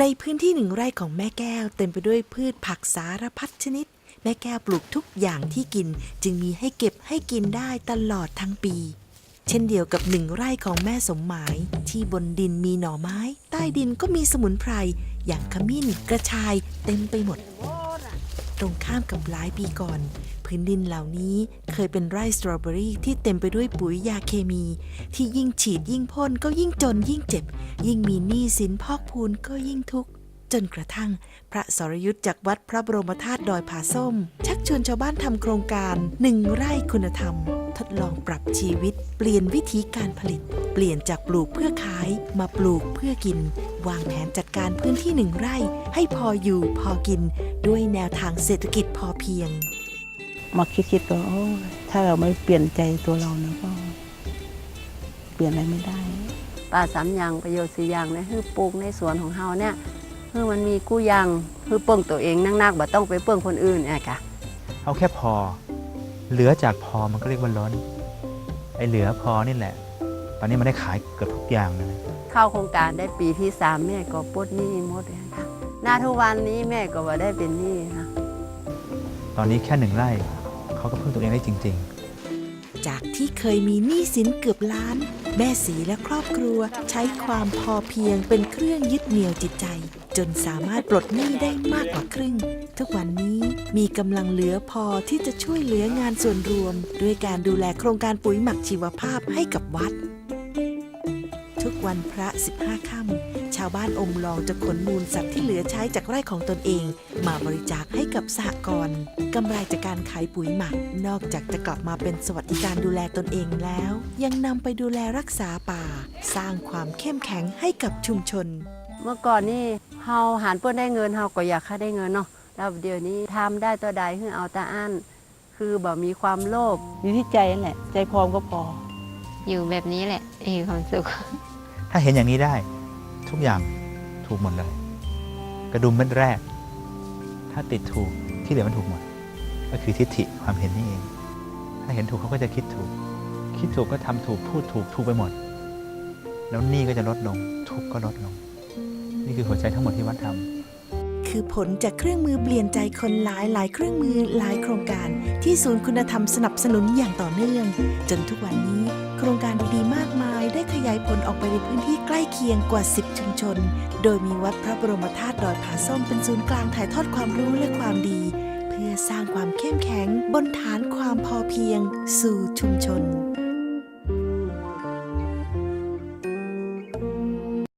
ในพื้นที่หนึ่งไร่ของแม่แก้ว เต็มไปด้วยพืชผักสารพัดชนิด แม่แก้วปลูกทุกอย่างที่กิน จึงมีให้เก็บให้กินได้ตลอดทั้งปี เช่นเดียวกับหนึ่งไร่ของแม่สมหมาย ที่บนดินมีหน่อไม้ ใต้ดินก็มีสมุนไพร อย่างขมิ้นกระชายเต็มไปหมด ตรงข้ามกับหลายปีก่อน พื้นดินเหล่านี้เคยเป็นไร่สตรอเบอรี่ที่เต็มไปด้วยปุ๋ยยาเคมี ที่ยิ่งฉีดยิ่งพ่นก็ยิ่งจนยิ่งเจ็บ ยิ่งมีหนี้สินพอกพูนก็ยิ่งทุกข์จนกระทั่ง พระสรยุทธ์จากวัดพระบรมธาตุดอยผาส้ม ชักชวนชาวบ้านทำโครงการหนึ่งไร่คุณธรรม ทดลองปรับชีวิต เปลี่ยนวิธีการผลิต เปลี่ยนจากปลูกเพื่อขายมาปลูกเพื่อกิน วางแผนจัดการพื้นที่หนึ่งไร่ ให้พออยู่พอกินด้วยแนวทางเศรษฐกิจพอเพียง มาคิดคิดก็โอ้ยถ้าเราไม่เปลี่ยนใจตัวเรานะก็ เปลี่ยนอะไรไม่ได้ป่าสามอย่างประโยชน์สี่อย่างเนี่ยคือปลูกในสวนของเฮาเนี่ยคือมันมีกู้ยังคือเปิ่งตัวเองนักๆบ่ต้องไปเปิ่งคนอื่นเนี่ยค่ะเอาแค่พอ เหลือจากพอมันก็เรียกว่าล้น ไอ้เหลือพอนี่แหละ ตอนนี้มันได้ขายเกือบทุกอย่างเลยนะเข้าโครงการได้ปีที่สามแม่ก็ปลดหนี้หมดเลยค่ะหน้าทุกวันนี้แม่ก็บ่ได้เป็นหนี้ค่ะ ตอนนี้แค่หนึ่งไร่เขาก็พึ่งตัวเองได้จริง จากที่เคยมีหนี้สินเกือบล้าน แม่สีและครอบครัวใช้ความพอเพียงเป็นเครื่องยึดเหนี่ยวจิตใจ จนสามารถปลดหนี้ได้มากกว่าครึ่ง ทุกวันนี้มีกำลังเหลือพอที่จะช่วยเหลืองานส่วนรวม ด้วยการดูแลโครงการปุ๋ยหมักชีวภาพให้กับวัดทุก วันพระ 15 ค่ำชาวบ้านอมลองจะขนมูลสัตว์ที่เหลือใช้จากไร่ของตนเอง มาบริจาคให้กับสหกรณ์กำไรจากการขายปุ๋ยหมัก นอกจากจะกลับมาเป็นสวัสดิการดูแลตนเองแล้ว ยังนำไปดูแลรักษาป่า สร้างความเข้มแข็งให้กับชุมชน เมื่อก่อนนี่เฮาหารเปิ้นได้เงินเฮาก็อยากให้ได้เงินเนาะแล้วเดี๋ยวนี้ทำได้ตัวใดคือเอาตาอันคือบ่มีความโลภอยู่ที่ใจนั่นแหละ ใจพร้อมก็พออยู่แบบนี้แหละมีความสุข ถ้าเห็นอย่างนี้ได้ ทุกอย่างถูกหมดเลย กระดุมเม็ดแรก ถ้าติดถูกที่เหลือมันถูกหมด ก็คือทิฏฐิความเห็นนี่เอง ถ้าเห็นถูกเขาก็จะคิดถูก คิดถูกก็ทำถูกพูดถูกถูกไปหมด แล้วหนี่ก็จะลดลง ทุกก็ลดลง นี่คือหัวใจทั้งหมดที่วัดทำคือผลจากเครื่องมือเปลี่ยนใจคนหลายหลายเครื่องมือหลายโครงการ ที่ศูนย์คุณธรรมสนับสนุนอย่างต่อเนื่อง จนทุกวันนี้โครงการายผลออกไปในพื้นที่ใกล้เคียงกว่า 10 ชุมชน โดยมีวัดพระบรมธาตุดอยผาส้มเป็นศูนย์กลางถ่ายทอดความรู้และความดี เพื่อสร้างความเข้มแข็งบนฐานความพอเพียง สู่ชุมชน